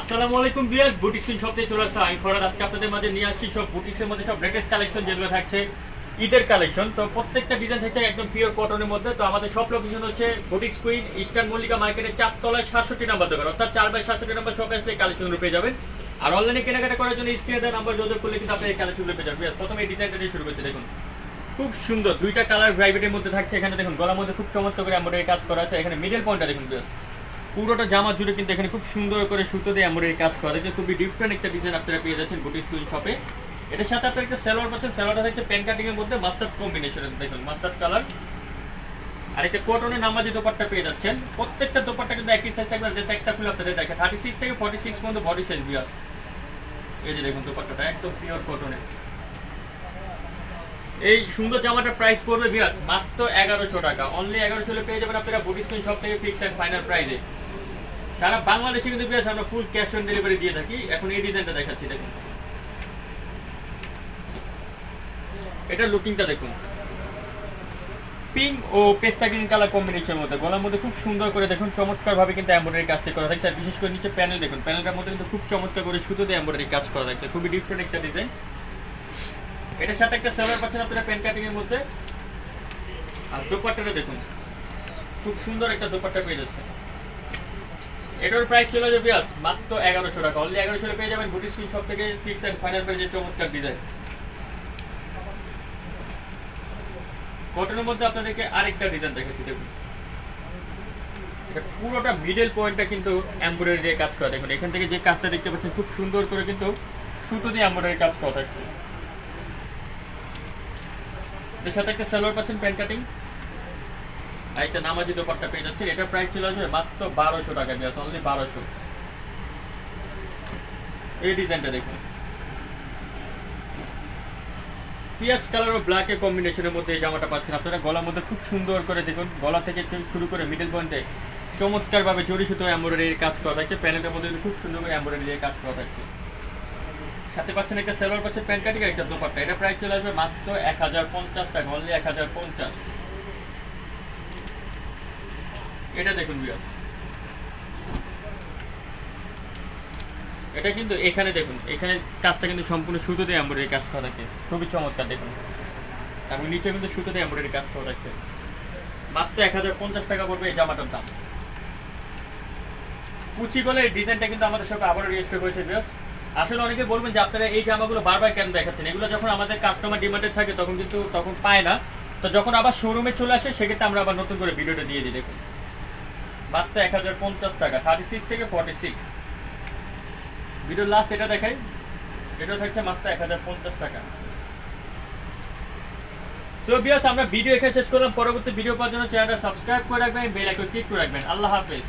আসসালামু আলাইকুম বিয়াস boutique screen শপে চলে আমি ফরাদ, আজকে আপনাদের মাঝে নিয়ে আসছি সব বুটিক্সের মধ্যে সব লেটেস্ট কালেকশন যেগুলো থাকছে, ঈদের কালেকশন তো প্রত্যেকটা ডিজাইন থাকছে একদম পিওর কটনের মধ্যে। তো আমাদের সব লোকেশন হচ্ছে বুটিক্স কুইন ইস্টার্ন মল্লিকা মার্কেটের চারতলায় সাতষট্টি নাম্বার দোকান। অর্থাৎ চার বাই সাতষট্টি নাম্বার শপে আসলে কালেকশনগুলো পেয়ে যাবেন। আর অনলাইনে কেনাকাটা করার জন্য স্ক্রিনে নাম্বার যোগাযোগ করলে কিন্তু আপনি এই কালেকশনগুলো পেয়ে যাবেন। প্রথমে এই ডিজাইনটা শুরু করছে, দেখুন। খুব সুন্দর, দুইটা কালার প্রাইভেটের মধ্যে থাকছে। এখানে দেখুন, গলার মধ্যে খুব চমৎকার করে এমব্রয়ডারি কাজ করা আছে। এখানে মিডল পয়েন্টটা দেখুন বিয়াস পুরোটা জামা জুড়ে কিন্তু এখানে খুব সুন্দর করে সুতো দিয়ে এমব্রয়ডারি কাজ করা। দেখতে খুবই ডিফারেন্ট একটা ডিজাইন আপনারা পেয়ে যাচ্ছেন বুটি স্কুইন শপে এটার সাথে আপনার একটা সেলোয়ার পাচ্ছেন। সেলোয়ারটা থাকছে পেন কাটিং এর মধ্যে মাস্টার্ড কম্বিনেশন দেখুন মাস্টার্ড কালার আর একটা কটনের নামাজি দোপাট্টা পেয়ে যাচ্ছেন। প্রত্যেকটা দোপাট্টা কিন্তু একই সাইজ থাকবে। যে একটা খুলে আপনাদের দেখে থার্টি সিক্স থেকে ফর্টি সিক্স পর্যন্ত বডি সাইজ বিয়াস এই যে দেখুন দোপাট্টাটা, একদম পিওর কটনের এই সুন্দর জামাটার প্রাইস পড়বে বিয়াস মাত্র এগারোশো টাকা। অনলি এগারোশো পেয়ে যাবেন আপনারা বুটি স্ক্রিন শপ থেকে ফিক্স অ্যান্ড ফাইনাল প্রাইসে সারা বাংলাদেশে কিন্তু বিয়াস আমরা ফুল ক্যাশ অন ডেলিভারি দিয়ে থাকি। এখন এই ডিজাইনটা দেখাচ্ছি, দেখুন। এটার লুকিংটা দেখুন। পিঙ্ক ও পেস্তা গ্রিন কালার কম্বিনেশনের মধ্যে, গলার মধ্যে খুব সুন্দর করে দেখুন চমৎকার ভাবে কিন্তু এমব্রয়ডারি কাজটা করা থাকছে। আর বিশেষ করে নিচে প্যানেল দেখুন প্যানেলটার মধ্যে কিন্তু খুব চমৎকার করে সুতো দিয়ে এমব্রয়ডারি কাজ করা থাকছে। খুবই ডিফারেন্ট একটা ডিজাইন এটার সাথে একটা সেলার পাচ্ছেন আপনারা পেন কাটিং এর মধ্যে। আর দোপাট্টাটা দেখুন, খুব সুন্দর একটা দোপাট্টা পেয়ে যাচ্ছে এটার প্রাইস চলে যাবে আজ মাত্র এগারোশো টাকা। অনলি এগারোশো পেয়ে যাবেন বুটি স্ক্রিন শপ থেকে ফিক্স অ্যান্ড ফাইনাল পেয়ে চমৎকার ডিজাইন কটনের মধ্যে আপনাদেরকে আরেকটা ডিজাইন দেখাচ্ছি, দেখুন। পুরোটা মিডল পয়েন্টটা কিন্তু এমব্রয়ডারি দিয়ে কাজ করা। দেখুন, এখান থেকে যে কাজটা দেখতে পাচ্ছেন, খুব সুন্দর করে কিন্তু সুতো দিয়ে এমব্রয়ডারি কাজ করা থাকছে এর সাথে একটা সালোয়ার পাচ্ছেন প্যান্ট কাটিং একটা নামাজি দোপাট্টা পেয়ে যাচ্ছেন। এটার প্রাইস চলে আসবে মাত্র বারোশো টাকা দিয়ে অনলি বারোশো। এই ডিজাইনটা দেখুন। পিঁয়াজ কালার ও ব্ল্যাকের কম্বিনেশনের মধ্যে এই জামাটা পাচ্ছেন আপনারা। গলার মধ্যে খুব সুন্দর করে দেখুন। গলা থেকে শুরু করে মিডল পয়েন্টে চমৎকারভাবে জড়ি সুতো এমব্রয়ডারির কাজ করা থাকছে। প্যানেলের মধ্যে খুব সুন্দর করে এমব্রয়ডারি দিয়ে কাজ করা থাকছে। সাথে পাচ্ছেন একটা সেলোয়ার পাচ্ছেন প্যান্ট কাটিং আর একটা দোপাট্টা। এটা প্রাইস চলে আসবে মাত্র এক হাজার পঞ্চাশ টাকা অনলি এক হাজার পঞ্চাশ। এটা দেখুন এটা কিন্তু এখানে দেখুন, এখানে কাজটা কিন্তু সম্পূর্ণ সুতো দিয়ে এমব্রয়ডারি কাজ করা থাকে। খুবই চমৎকার দেখুন। নিচে কিন্তু সুতো দিয়ে কাজ করা থাকছে মাত্র এক হাজার পঞ্চাশ টাকা পড়বে এই জামাটার দাম। কুচি ডিজাইনটা কিন্তু আমাদের সাথে আবারও রেজিস্টার করেছে আসলে অনেকে বলবেন যে আপনারা এই জামাগুলো বারবার কেন দেখাচ্ছেন? এগুলো যখন আমাদের কাস্টমার ডিমান্ডেড থাকে, তখন কিন্তু তখন পায় না। তো যখন আবার শোরুমে চলে আসে, সেক্ষেত্রে আমরা আবার নতুন করে ভিডিওটা দিয়ে দিই, দেখুন। এক হাজার পঞ্চাশ টাকা থার্টি সিক্স থেকে ফর্টি সিক্স ভিডিও লাস্ট এটা দেখাই এটা থাকছে মাত্র এক হাজার পঞ্চাশ টাকা। সো বিয়াস আমরা ভিডিও এখানে শেষ করলাম। পরবর্তী ভিডিও পাওয়ার জন্য চ্যানেলটা সাবস্ক্রাইব করে রাখবেন বেল আইকন ক্লিক করে রাখবেন। আল্লাহ হাফেজ।